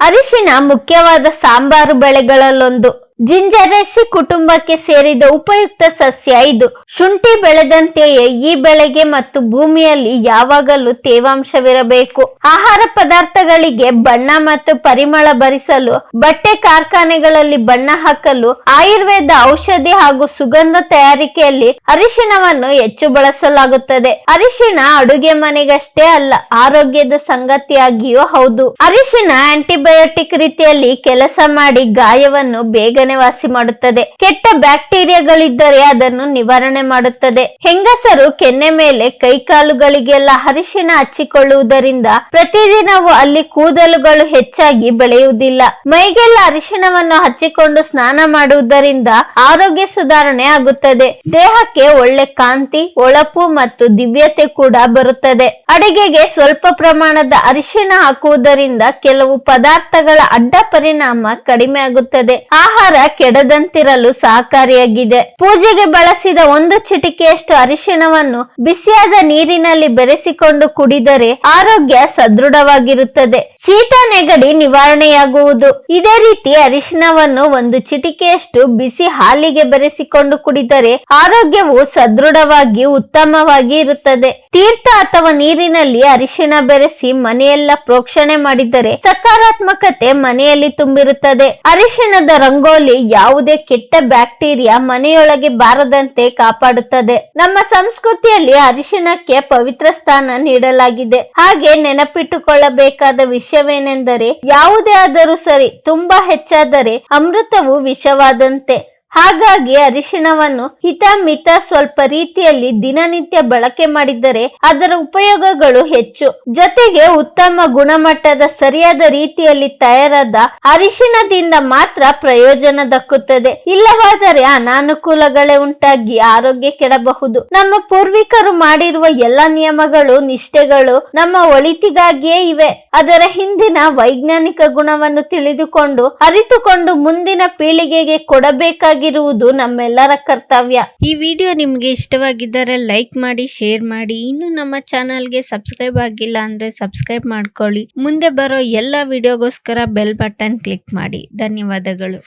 ಅರಿಶಿಣ ಮುಖ್ಯವಾದ ಸಾಂಬಾರು ಬೆಳೆಗಳಲ್ಲೊಂದು. ಜಿಂಜರಸಿ ಕುಟುಂಬಕ್ಕೆ ಸೇರಿದ ಉಪಯುಕ್ತ ಸಸ್ಯ ಇದು. ಶುಂಠಿ ಬೆಳೆದಂತೆಯೇ ಈ ಬೆಳೆಗೆ ಮತ್ತು ಭೂಮಿಯಲ್ಲಿ ಯಾವಾಗಲೂ ತೇವಾಂಶವಿರಬೇಕು. ಆಹಾರ ಪದಾರ್ಥಗಳಿಗೆ ಬಣ್ಣ ಮತ್ತು ಪರಿಮಳ ಭರಿಸಲು, ಬಟ್ಟೆ ಕಾರ್ಖಾನೆಗಳಲ್ಲಿ ಬಣ್ಣ ಹಾಕಲು, ಆಯುರ್ವೇದ ಔಷಧಿ ಹಾಗೂ ಸುಗಂಧ ತಯಾರಿಕೆಯಲ್ಲಿ ಅರಿಶಿಣವನ್ನು ಹೆಚ್ಚು ಬಳಸಲಾಗುತ್ತದೆ. ಅರಿಶಿಣ ಅಡುಗೆ ಮನೆಗಷ್ಟೇ ಅಲ್ಲ, ಆರೋಗ್ಯದ ಸಂಗತಿಯಾಗಿಯೂ ಹೌದು. ಅರಿಶಿಣ ಆಂಟಿಬಯೋಟಿಕ್ ರೀತಿಯಲ್ಲಿ ಕೆಲಸ ಮಾಡಿ ಗಾಯವನ್ನು ಬೇಗನೆ ವಾಸಿ ಮಾಡುತ್ತದೆ. ಕೆಟ್ಟ ಬ್ಯಾಕ್ಟೀರಿಯಾಗಳಿದ್ದರೆ ಅದನ್ನು ನಿವಾರಣೆ ಮಾಡುತ್ತದೆ. ಹೆಂಗಸರು ಕೆನ್ನೆ ಮೇಲೆ ಕೈಕಾಲುಗಳಿಗೆಲ್ಲ ಅರಿಶಿಣ ಹಚ್ಚಿಕೊಳ್ಳುವುದರಿಂದ ಪ್ರತಿದಿನವೂ ಅಲ್ಲಿ ಕೂದಲುಗಳು ಹೆಚ್ಚಾಗಿ ಬೆಳೆಯುವುದಿಲ್ಲ. ಮೈಗೆಲ್ಲ ಅರಿಶಿಣವನ್ನು ಹಚ್ಚಿಕೊಂಡು ಸ್ನಾನ ಮಾಡುವುದರಿಂದ ಆರೋಗ್ಯ ಸುಧಾರಣೆ ಆಗುತ್ತದೆ. ದೇಹಕ್ಕೆ ಒಳ್ಳೆ ಕಾಂತಿ, ಒಳಪು ಮತ್ತು ದಿವ್ಯತೆ ಕೂಡ ಬರುತ್ತದೆ. ಅಡಿಗೆಗೆ ಸ್ವಲ್ಪ ಪ್ರಮಾಣದ ಅರಿಶಿಣ ಹಾಕುವುದರಿಂದ ಕೆಲವು ಪದಾರ್ಥಗಳ ಅಡ್ಡ ಪರಿಣಾಮ ಕಡಿಮೆ ಆಗುತ್ತದೆ. ಆಹಾರ ಕೆಡದಂತಿರಲು ಸಹಕಾರಿಯಾಗಿದೆ. ಪೂಜೆಗೆ ಬಳಸಿದ ಒಂದು ಚಿಟಿಕೆಯಷ್ಟು ಅರಿಶಿಣವನ್ನು ಬಿಸಿಯಾದ ನೀರಿನಲ್ಲಿ ಬೆರೆಸಿಕೊಂಡು ಕುಡಿದರೆ ಆರೋಗ್ಯ ಸದೃಢವಾಗಿರುತ್ತದೆ. ಶೀತ ನೆಗಡಿ ನಿವಾರಣೆಯಾಗುವುದು. ಇದೇ ರೀತಿ ಅರಿಶಿನವನ್ನು ಒಂದು ಚಿಟಿಕೆಯಷ್ಟು ಬಿಸಿ ಹಾಲಿಗೆ ಬೆರೆಸಿಕೊಂಡು ಕುಡಿದರೆ ಆರೋಗ್ಯವು ಸದೃಢವಾಗಿ ಉತ್ತಮವಾಗಿ ಇರುತ್ತದೆ. ತೀರ್ಥ ಅಥವಾ ನೀರಿನಲ್ಲಿ ಅರಿಶಿನ ಬೆರೆಸಿ ಮನೆಯೆಲ್ಲ ಪ್ರೋಕ್ಷಣೆ ಮಾಡಿದರೆ ಸಕಾರಾತ್ಮಕತೆ ಮನೆಯಲ್ಲಿ ತುಂಬಿರುತ್ತದೆ. ಅರಿಶಿಣದ ರಂಗೋಲಿ ಯಾವುದೇ ಕೆಟ್ಟ ಬ್ಯಾಕ್ಟೀರಿಯಾ ಮನೆಯೊಳಗೆ ಬಾರದಂತೆ ಕಾಪಾಡುತ್ತದೆ. ನಮ್ಮ ಸಂಸ್ಕೃತಿಯಲ್ಲಿ ಅರಿಶಿಣಕ್ಕೆ ಪವಿತ್ರ ಸ್ಥಾನ ನೀಡಲಾಗಿದೆ. ಹಾಗೆ ನೆನಪಿಟ್ಟುಕೊಳ್ಳಬೇಕಾದ ವಿಷಯವೇನೆಂದರೆ ಯಾವುದೇ ಆದರೂ ಸರಿ ತುಂಬಾ ಹೆಚ್ಚಾದರೆ ಅಮೃತವು ವಿಷವಾದಂತೆ. ಹಾಗಾಗಿ ಅರಿಶಿಣವನ್ನು ಹಿತ ಮಿತ ಸ್ವಲ್ಪ ರೀತಿಯಲ್ಲಿ ದಿನನಿತ್ಯ ಬಳಕೆ ಮಾಡಿದರೆ ಅದರ ಉಪಯೋಗಗಳು ಹೆಚ್ಚು. ಜೊತೆಗೆ ಉತ್ತಮ ಗುಣಮಟ್ಟದ ಸರಿಯಾದ ರೀತಿಯಲ್ಲಿ ತಯಾರಾದ ಅರಿಶಿಣದಿಂದ ಮಾತ್ರ ಪ್ರಯೋಜನ ದಕ್ಕುತ್ತದೆ. ಇಲ್ಲವಾದರೆ ಅನಾನುಕೂಲಗಳೇ ಉಂಟಾಗಿ ಆರೋಗ್ಯ ಕೆಡಬಹುದು. ನಮ್ಮ ಪೂರ್ವಿಕರು ಮಾಡಿರುವ ಎಲ್ಲ ನಿಯಮಗಳು, ನಿಷ್ಠೆಗಳು ನಮ್ಮ ಒಳಿತಿಗಾಗಿಯೇ ಇವೆ. ಅದರ ಹಿಂದಿನ ವೈಜ್ಞಾನಿಕ ಗುಣವನ್ನು ತಿಳಿದುಕೊಂಡು ಅರಿತುಕೊಂಡು ಮುಂದಿನ ಪೀಳಿಗೆಗೆ ಕೊಡಬೇಕಾಗಿರುವುದು ನಮ್ಮೆಲ್ಲರ ಕರ್ತವ್ಯ. ಈ ವಿಡಿಯೋ ನಿಮಗೆ ಇಷ್ಟವಾಗಿದ್ದರೆ ಲೈಕ್ ಮಾಡಿ, ಶೇರ್ ಮಾಡಿ. ಇನ್ನು ನಮ್ಮ ಚಾನಲ್ಗೆ ಸಬ್ಸ್ಕ್ರೈಬ್ ಆಗಿಲ್ಲ ಅಂದ್ರೆ ಸಬ್ಸ್ಕ್ರೈಬ್ ಮಾಡ್ಕೊಳ್ಳಿ. ಮುಂದೆ ಬರೋ ಎಲ್ಲ ವಿಡಿಯೋಗೋಸ್ಕರ ಬೆಲ್ ಬಟನ್ ಕ್ಲಿಕ್ ಮಾಡಿ. ಧನ್ಯವಾದಗಳು.